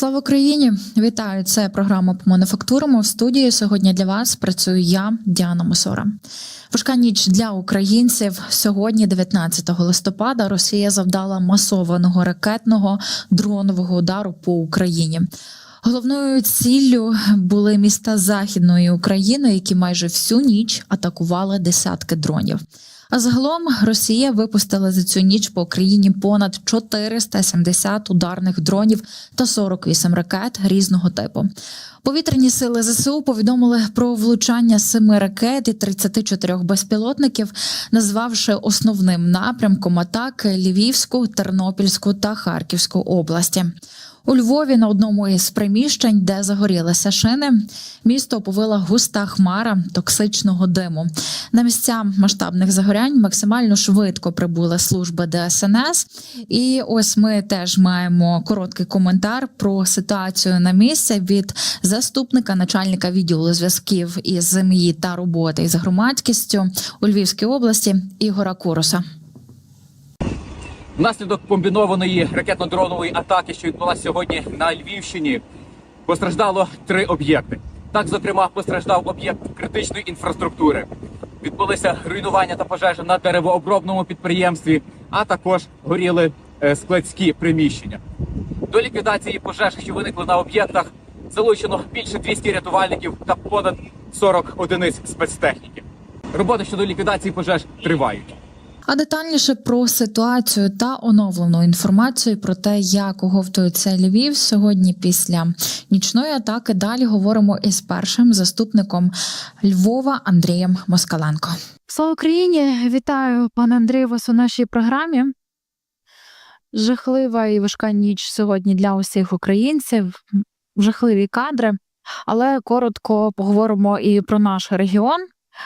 Слава Україні! Вітаю! Це програма по мануфактурам. В студії сьогодні для вас працюю я, Діана Мосора. Важка ніч для українців. Сьогодні, 19 листопада, Росія завдала масованого ракетного дронового удару по Україні. Головною ціллю були міста Західної України, які майже всю ніч атакували десятки дронів. А загалом Росія випустила за цю ніч по Україні понад 470 ударних дронів та 48 ракет різного типу. Повітряні сили ЗСУ повідомили про влучання семи ракет і 34 безпілотників, назвавши основним напрямком атаки Львівську, Тернопільську та Харківську області. У Львові на одному із приміщень, де загорілися шини, місто оповила густа хмара токсичного диму. На місця масштабних загорянь максимально швидко прибули служби ДСНС. І ось ми теж маємо короткий коментар про ситуацію на місці від заступника начальника відділу зв'язків із ЗМІ та роботи із громадськістю у Львівській області Ігора Куроса. Внаслідок комбінованої ракетно-дронової атаки, що відбулася сьогодні на Львівщині, постраждало три об'єкти. Так, зокрема, постраждав об'єкт критичної інфраструктури. Відбулися руйнування та пожежі на деревообробному підприємстві, а також горіли е, складські приміщення. До ліквідації пожеж, що виникли на об'єктах, залучено більше 200 рятувальників та понад 40 одиниць спецтехніки. Роботи щодо ліквідації пожеж тривають. А детальніше про ситуацію та оновлену інформацію про те, як оговтується Львів сьогодні після нічної атаки. Далі говоримо із першим заступником Львова Андрієм Москаленко. Слава Україні! Вітаю пане Андрію вас у нашій програмі. Жахлива і важка ніч сьогодні для усіх українців. Жахливі кадри. Але коротко поговоримо і про наш регіон.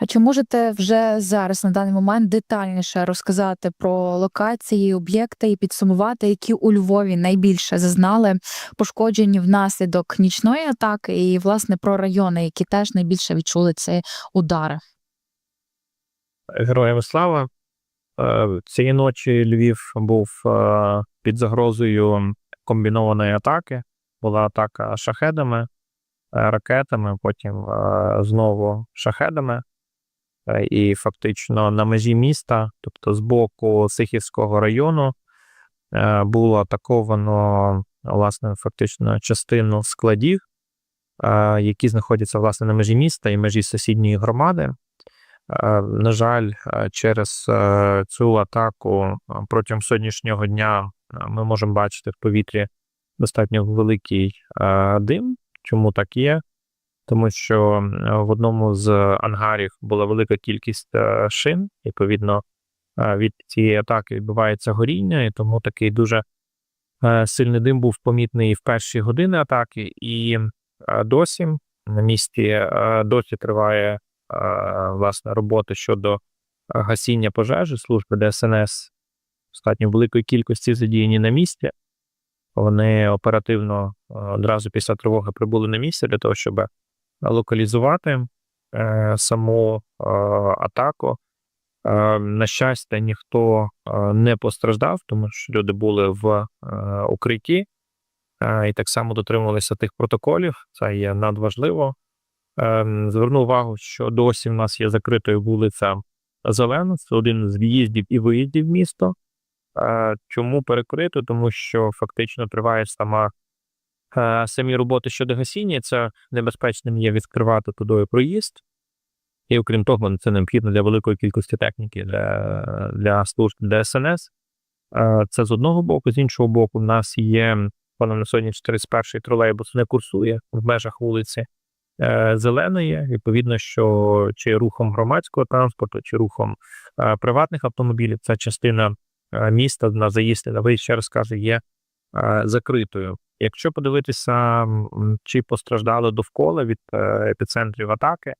А чи можете вже зараз на даний момент детальніше розказати про локації, об'єкти і підсумувати, які у Львові найбільше зазнали пошкоджені внаслідок нічної атаки, і власне про райони, які теж найбільше відчули ці удари? Героям слава. Е, Цієї ночі Львів був е, під загрозою комбінованої атаки. Була атака шахедами, е, ракетами, потім знову шахедами. Е, І фактично на межі міста, тобто з боку Сихівського району, е, було атаковано власне фактично частину складів, е, які знаходяться власне на межі міста і межі сусідньої громади. На жаль, через цю атаку протягом сьогоднішнього дня ми можемо бачити в повітрі достатньо великий дим. Чому так є? Тому що е, в одному з ангарів була велика кількість е, шин, відповідно, е, від цієї атаки відбувається горіння, і тому такий дуже е, сильний дим був помітний в перші години атаки, і е, досі на місці е, досі триває е, власне робота щодо е, гасіння пожежі служби ДСНС достатньо великої кількості задіяні на місці. Вони оперативно е, одразу після тривоги прибули на місце для того, щоб локалізувати е, саму е, атаку. Е, на щастя, ніхто не постраждав, тому що люди були в укритті і так само дотримувалися тих протоколів. Це є надважливо. Зверну увагу, що досі в нас є закритою вулиця Зелена. Це один з в'їздів і виїздів. Е, Чому перекрито? Тому що фактично триває сама самі роботи щодо гасіння. Це небезпечним є відкривати туди проїзд. І окрім того, це необхідно для великої кількості техніки для, для служб ДСНС. Е, Це з одного боку, з іншого боку, в нас є паном на сьогодні 401 тролейбус не курсує в межах вулиці е, Зеленої. Відповідно, що чи рухом громадського транспорту, чи рухом е, приватних автомобілів, ця частина е, міста на заїзд на виїзд, ще раз кажу, є е, закритою. Якщо подивитися, чи постраждало довкола від е, епіцентрів атаки,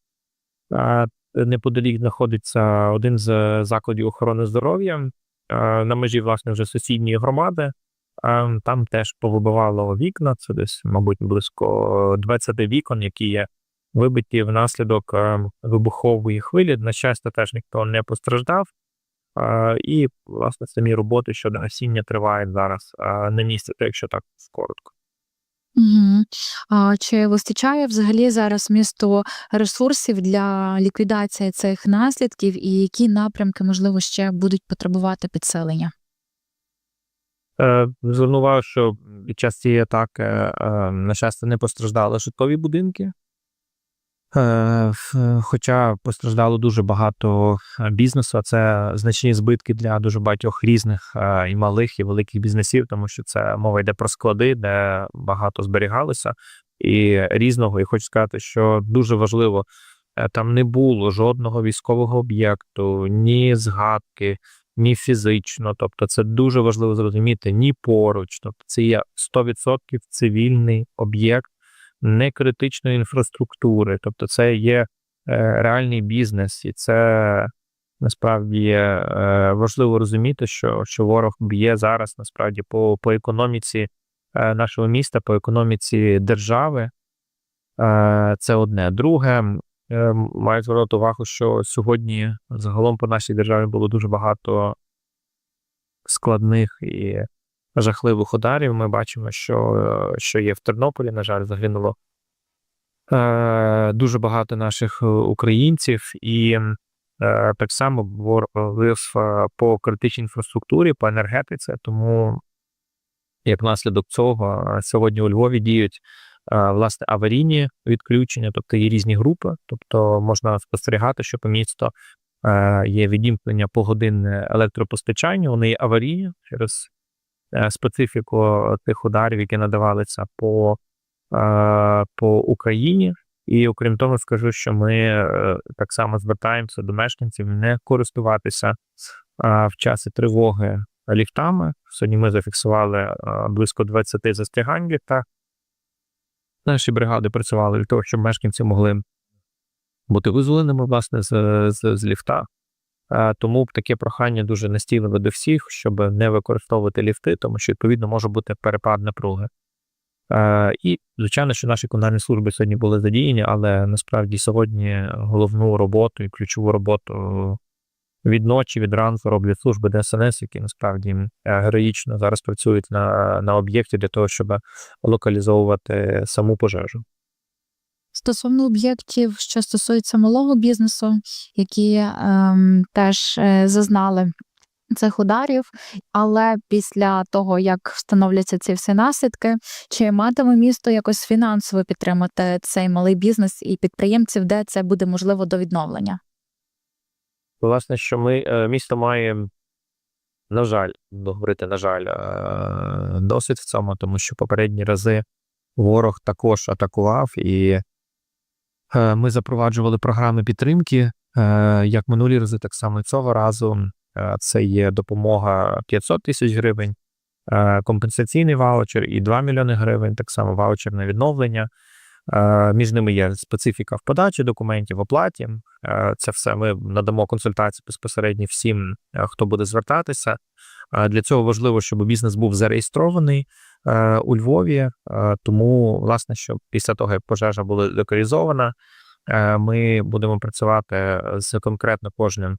е, неподалік знаходиться один з закладів охорони здоров'я е, на межі власне вже сусідньої громади. Е, Там теж повибивало вікна. Це десь, мабуть, близько 20 вікон, які є вибиті внаслідок е, вибухової хвилі. На щастя, теж ніхто не постраждав. Е, І, власне, самі роботи щодо гасіння тривають зараз е, на місці, якщо так коротко. Угу. А чи вистачає взагалі зараз місту ресурсів для ліквідації цих наслідків, і які напрямки, можливо, ще будуть потребувати підселення? Е, Звернув що під час цієї атаки, на щастя, не постраждали житлові будинки. Е, ф- Хоча постраждало дуже багато е, бізнесу, а це значні збитки для дуже багатьох різних е, і малих, і великих бізнесів, тому що це мова йде про склади, де багато зберігалося і різного. І хочу сказати, що дуже важливо, е, там не було жодного військового об'єкту, ні згадки, ні фізично. Тобто, це дуже важливо зрозуміти, ні поруч. Тобто, це є 100% цивільний об'єкт не критичної інфраструктури. Тобто, це є е, реальний бізнес, і це насправді е, важливо розуміти, що, що ворог б'є зараз насправді по, по економіці е, нашого міста, по економіці держави. Це одне. Друге, маю звернути увагу, що сьогодні загалом по нашій державі було дуже багато складних і жахливих ударів. Ми бачимо, що, е, що є в Тернополі, на жаль, загинуло е, дуже багато наших е, українців, і е, так само ворог бив е, по критичній інфраструктурі, по енергетиці. Тому, як наслідок цього, сьогодні у Львові діють власне аварійні відключення, тобто є різні групи, тобто можна спостерігати, що по місту є відімкнення погодинне електропостачання, вони є аварійні через специфіку тих ударів, які надавалися по, е, по Україні. І окрім того, скажу, що ми е, так само звертаємося до мешканців не користуватися е, в часі тривоги ліфтами. Сьогодні ми зафіксували е, близько 20 застрягань в ліфтах. Наші бригади працювали для того, щоб мешканці могли бути визволеними власне з, з, з ліфта. Е, Тому таке прохання дуже настійливе до всіх, щоб не використовувати ліфти, тому що відповідно може бути перепад напруги. Е, І, звичайно, що наші комунальні служби сьогодні були задіяні, але насправді сьогодні головну роботу і ключову роботу від ночі, від ранку роблять служби ДСНС, які насправді е, героїчно зараз працюють на, на об'єкті для того, щоб локалізовувати саму пожежу. Стосовно об'єктів, що стосуються малого бізнесу, які ем, теж е, зазнали цих ударів, але після того, як встановляться ці всі наслідки, чи матиме місто якось фінансово підтримати цей малий бізнес і підприємців, де це буде можливо до відновлення? Власне, що ми е, місто має, на жаль, говорити, на жаль, е, досвід в цьому, тому що попередні рази ворог також атакував, і ми запроваджували програми підтримки. е, Як минулі рази, так само і цього разу. Е, Це є допомога 500 тисяч гривень, е, компенсаційний ваучер і 2 мільйони гривень, так само ваучер на відновлення. Е, Між ними є специфіка в подачі документів, оплаті. Е, Це все ми надамо консультації безпосередньо всім, е, хто буде звертатися. Для цього важливо, щоб бізнес був зареєстрований у Львові. Тому, власне, що після того, як пожежа була локалізована, ми будемо працювати з конкретно кожним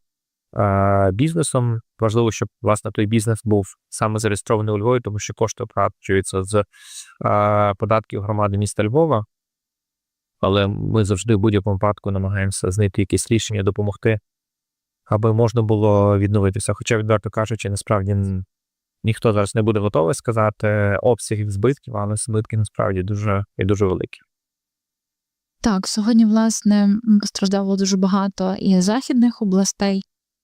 бізнесом. Важливо, щоб власне той бізнес був саме зареєстрований у Львові, тому що кошти оплачуються з податків громади міста Львова. Але ми завжди в будь-якому випадку намагаємося знайти якісь рішення, допомогти, аби можна було відновитися. Хоча, відверто кажучи, насправді ніхто зараз не буде готовий сказати обсягів збитків, але збитки насправді дуже і дуже великі. Так, сьогодні, власне, м, постраждало дуже багато і західних областей,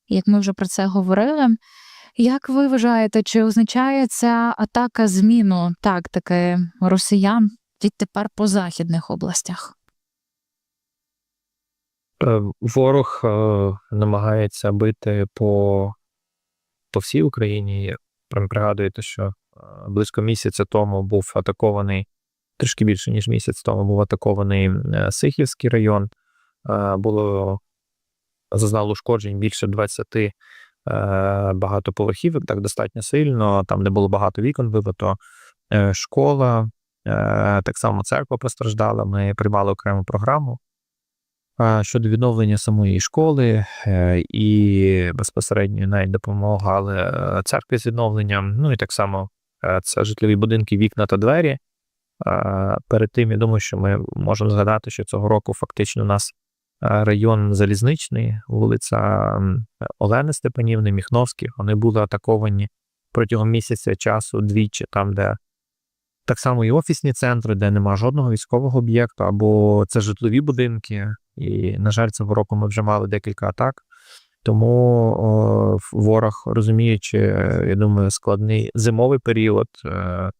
як ми вже про це говорили. Як ви вважаєте, чи означає ця атака зміну тактики росіян відтепер по західних областях? Е, Ворог е, намагається бити по, по всій Україні. Пригадуєте, що е, близько місяця тому був атакований, трішки більше, ніж місяць тому був атакований Сихівський район. Було зазнало ушкоджень більше 20 е, багатоповерхівок, так достатньо сильно. Там, де було багато вікон вибито, школа, так само церква постраждала. Ми приймали окрему програму щодо відновлення самої школи е, і безпосередньо навіть допомагали е, церкві з відновленням. Ну і так само е, це житлові будинки, вікна та двері. Перед тим я думаю, що ми можемо згадати, що цього року фактично у нас район залізничний, вулиця Олени Степанівни, Міхновських, вони були атаковані протягом місяця часу двічі, там, де так само і офісні центри, де нема жодного військового об'єкту, або це житлові будинки. І, на жаль, цього року ми вже мали декілька атак. Тому о, ворог, розуміючи, е, я думаю, складний зимовий період, е,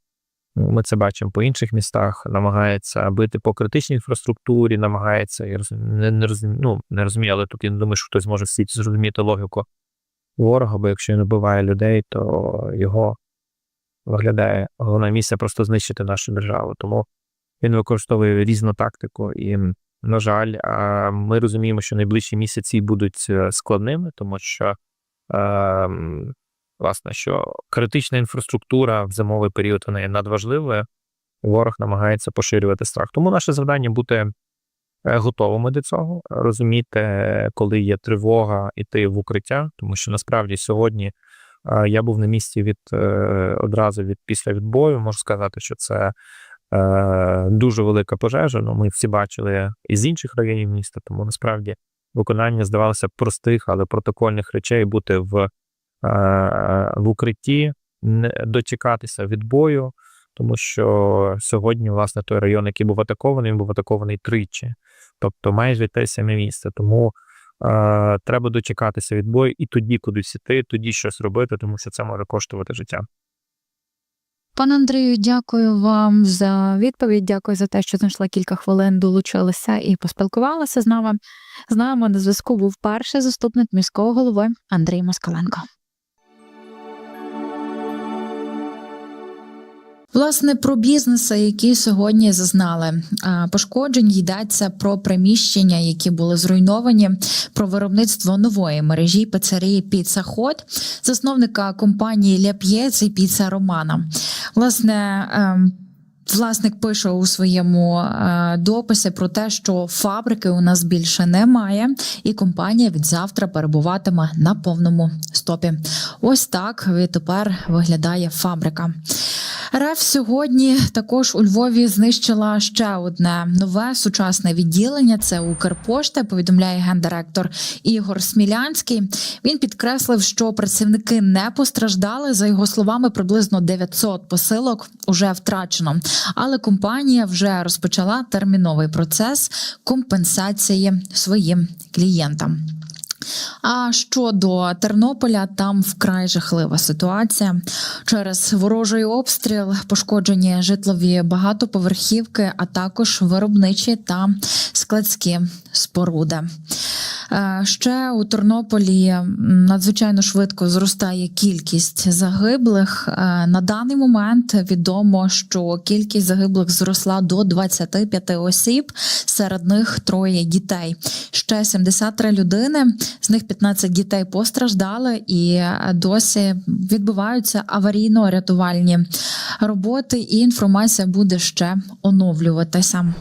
ми це бачимо по інших містах, намагається бити по критичній інфраструктурі, намагається я розум- не, не, розумію, ну, не розумію, але тут я не думаю, що хтось може всі зрозуміти логіку ворога, бо якщо він вбиває людей, то його виглядає головне місце просто знищити нашу державу. Тому він використовує різну тактику. І, на жаль, ми розуміємо, що найближчі місяці будуть е, складними, тому що е, власне, що критична інфраструктура в зимовий період вона є надважливою. Ворог намагається поширювати страх. Тому наше завдання бути е, готовими до цього, розуміти, коли є тривога, іти в укриття, тому що насправді сьогодні я був на місці від е, одразу від після відбою. Можу сказати, що це е, дуже велика пожежа. Ну, ми всі бачили із інших районів міста, тому насправді виконання здавалося простих, але протокольних речей бути в, е, в укритті, дочекатися відбою, тому що сьогодні, власне, той район, який був атакований, він був атакований тричі, тобто майже те саме місце. Тому треба дочекатися відбою і тоді кудись іти, тоді щось робити, тому що це може коштувати життя. Пане Андрію, дякую вам за відповідь. Дякую за те, що знайшла кілька хвилин, долучилася і поспілкувалася з нами. З нами на зв'язку був перший заступник міського голови Андрій Москаленко. Власне, про бізнеси, які сьогодні зазнали пошкоджень, йдеться про приміщення, які були зруйновані, про виробництво нової мережі пицерії Піца Хот, засновника компанії Ляп'єць і Піца Романа. Власне. Власник пише у своєму е, дописі про те, що фабрики у нас більше немає, і компанія від завтра перебуватиме на повному стопі. Ось так відтепер виглядає фабрика. РФ сьогодні також у Львові знищила ще одне нове сучасне відділення. Це Укрпошта. Повідомляє гендиректор Ігор Смілянський. Він підкреслив, що працівники не постраждали. За його словами, приблизно 900 посилок уже втрачено. Але компанія вже розпочала терміновий процес компенсації своїм клієнтам. А щодо Тернополя, там вкрай жахлива ситуація. Через ворожий обстріл пошкоджені житлові багатоповерхівки, а також виробничі та складські споруди. Е, Ще у Тернополі надзвичайно швидко зростає кількість загиблих. Е, На даний момент відомо, що кількість загиблих зросла до 25 осіб, серед них троє дітей. Ще 73 людини, з них 15 дітей постраждали, і е, досі відбуваються аварійно-рятувальні роботи, і інформація буде ще оновлюватися.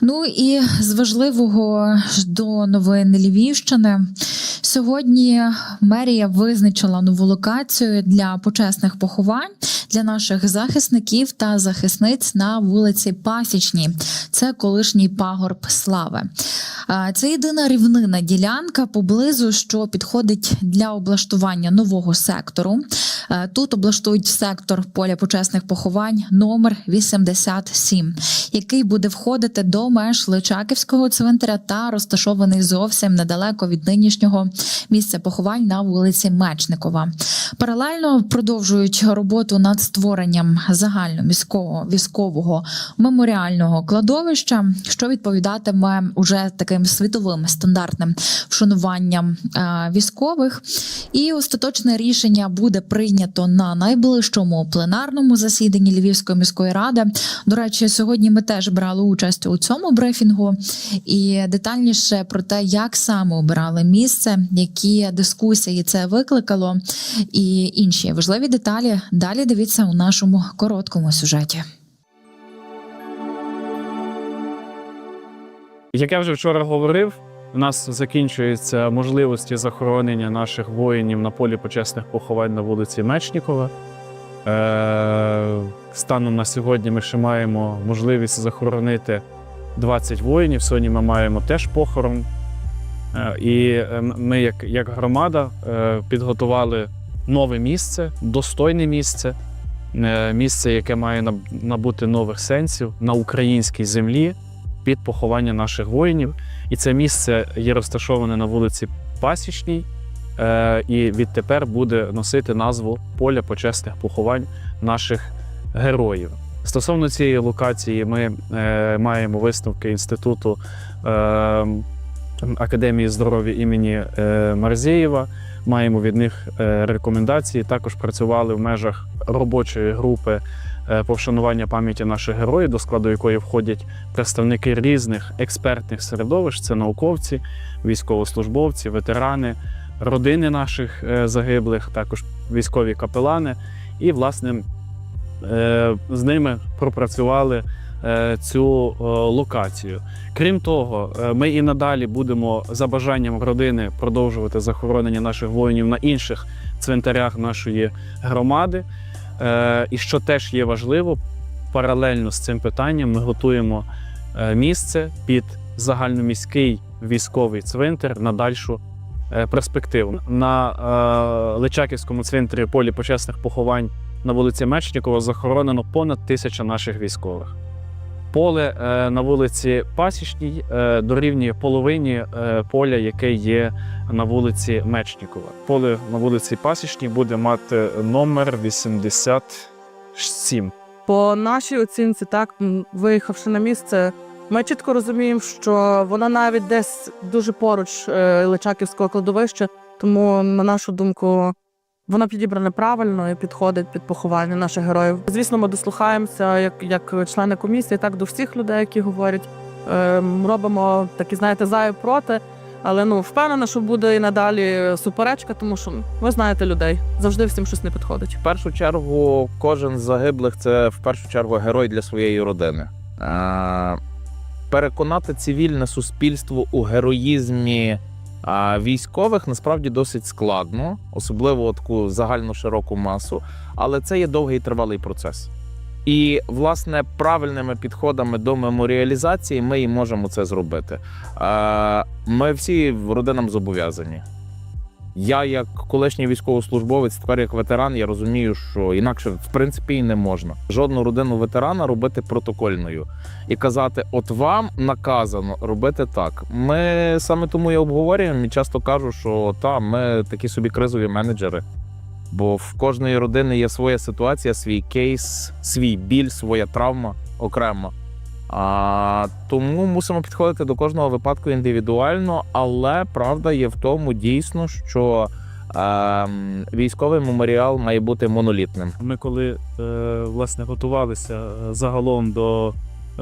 Ну і з важливого до новин Львівщини. Сьогодні мерія визначила нову локацію для почесних поховань для наших захисників та захисниць на вулиці Пасічній. Це колишній пагорб слави. Це єдина рівнина ділянка поблизу, що підходить для облаштування нового сектору. Тут облаштують сектор поля почесних поховань номер 87, який буде входити до меж Личаківського цвинтаря та розташований зовсім недалеко від нинішнього місця поховань на вулиці Мечникова. Паралельно продовжують роботу над створенням загальноміського військового меморіального кладовища, що відповідатиме уже таким світовим стандартним вшануванням е, військових. І остаточне рішення буде прийнято на найближчому пленарному засіданні Львівської міської ради. До речі, сьогодні ми теж брали участь у цьому брифінгу і детальніше про те, як саме обирали місце, які дискусії це викликало, і інші важливі деталі. Далі дивіться у нашому короткому сюжеті. Як я вже вчора говорив, у нас закінчуються можливості захоронення наших воїнів на полі почесних поховань на вулиці Мечнікова. Е, станом на сьогодні ми ще маємо можливість захоронити 20 воїнів. Сьогодні ми маємо теж похорон. Е, і е, ми, як, як громада, підготували нове місце, достойне місце, місце, яке має набути нових сенсів на українській землі під поховання наших воїнів. І це місце є розташоване на вулиці Пасічній, е, і відтепер буде носити назву Поля почесних поховань наших героїв. Стосовно цієї локації, ми е, маємо висновки інституту е, Академії здоров'я імені е, Марзєєва. Маємо від них е, рекомендації. Також працювали в межах робочої групи е, по вшанування пам'яті наших героїв, до складу якої входять представники різних експертних середовищ, це науковці, військовослужбовці, ветерани, родини наших е, загиблих, також військові капелани. І, власне, з ними пропрацювали цю е, локацію. Крім того, е, ми і надалі будемо за бажанням родини продовжувати захоронення наших воїнів на інших цвинтарях нашої громади. Е, І що теж є важливо, паралельно з цим питанням ми готуємо е, місце під загальноміський військовий цвинтар на дальшу е, перспективу. На е, Личаківському цвинтарі полі почесних поховань на вулиці Мечникова захоронено понад тисяча наших військових. Поле е, на вулиці Пасічній е, дорівнює половині е, поля, яке є на вулиці Мечникова. Поле на вулиці Пасічній буде мати номер 87. По нашій оцінці, так виїхавши на місце, ми чітко розуміємо, що вона навіть десь дуже поруч Личаківського кладовища, тому, на нашу думку, вона підібрана правильно і підходить під поховання наших героїв. Звісно, ми дослухаємося як, як члени комісії, так до всіх людей, які говорять. Е, робимо такі, знаєте, за і проти. Але ну впевнена, що буде і надалі суперечка, тому що ви знаєте людей. Завжди всім щось не підходить. В першу чергу, кожен з загиблих це в першу чергу герой для своєї родини. Переконати цивільне суспільство у героїзмі а, військових насправді досить складно, особливо таку загальну широку масу, але це є довгий і тривалий процес. І, власне, правильними підходами до меморіалізації ми і можемо це зробити. Е, Ми всі родинам зобов'язані. Я, як колишній військовослужбовець, тепер як ветеран, я розумію, що інакше в принципі і не можна. Жодну родину ветерана робити протокольною і казати: от вам наказано робити так. Ми саме тому і обговорюємо і часто кажу, що та ми такі собі кризові менеджери. Бо в кожної родини є своя ситуація, свій кейс, свій біль, своя травма окремо. А, тому мусимо підходити до кожного випадку індивідуально, але правда є в тому дійсно, що ем, військовий меморіал має бути монолітним. Ми коли е, власне готувалися е, загалом до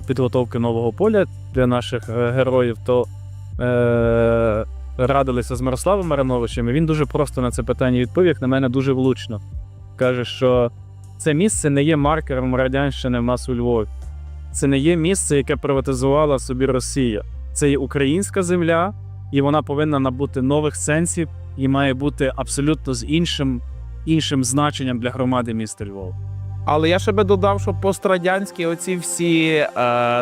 підготовки нового поля для наших е, героїв, то е, радилися з Мирославом Мариновичем. і Він дуже просто на це питання відповів, як на мене, дуже влучно. Каже, що це місце не є маркером радянщини в нас у Львові. Це не є місце, яке приватизувала собі Росія. Це є українська земля, і вона повинна набути нових сенсів і має бути абсолютно з іншим, іншим значенням для громади міста Львова. Але я ще би додав, що пострадянські оці всі, е,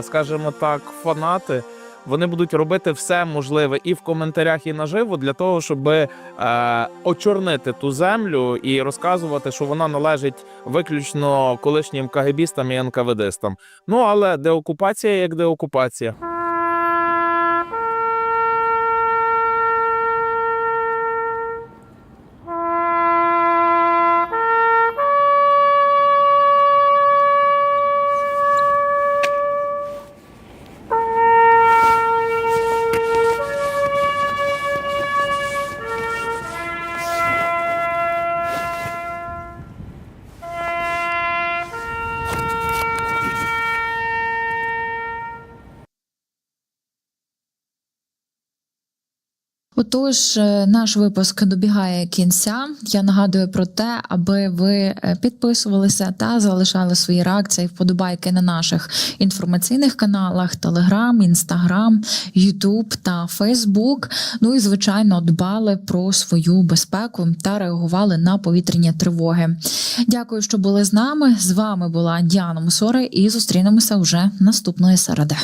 скажімо так, фанати. Вони будуть робити все можливе і в коментарях, і наживо для того, щоб е, очорнити ту землю і розказувати, що вона належить виключно колишнім кагебістам і НКВДистам. Ну але деокупація як деокупація. Отож, е, наш випуск добігає кінця. Я нагадую про те, аби ви е, підписувалися та залишали свої реакції, вподобайки на наших інформаційних каналах: Telegram, Instagram, YouTube та Facebook. Ну і звичайно, дбали про свою безпеку та реагували на повітряні тривоги. Дякую, що були з нами. З вами була Діана Мусора, і зустрінемося вже наступної середи.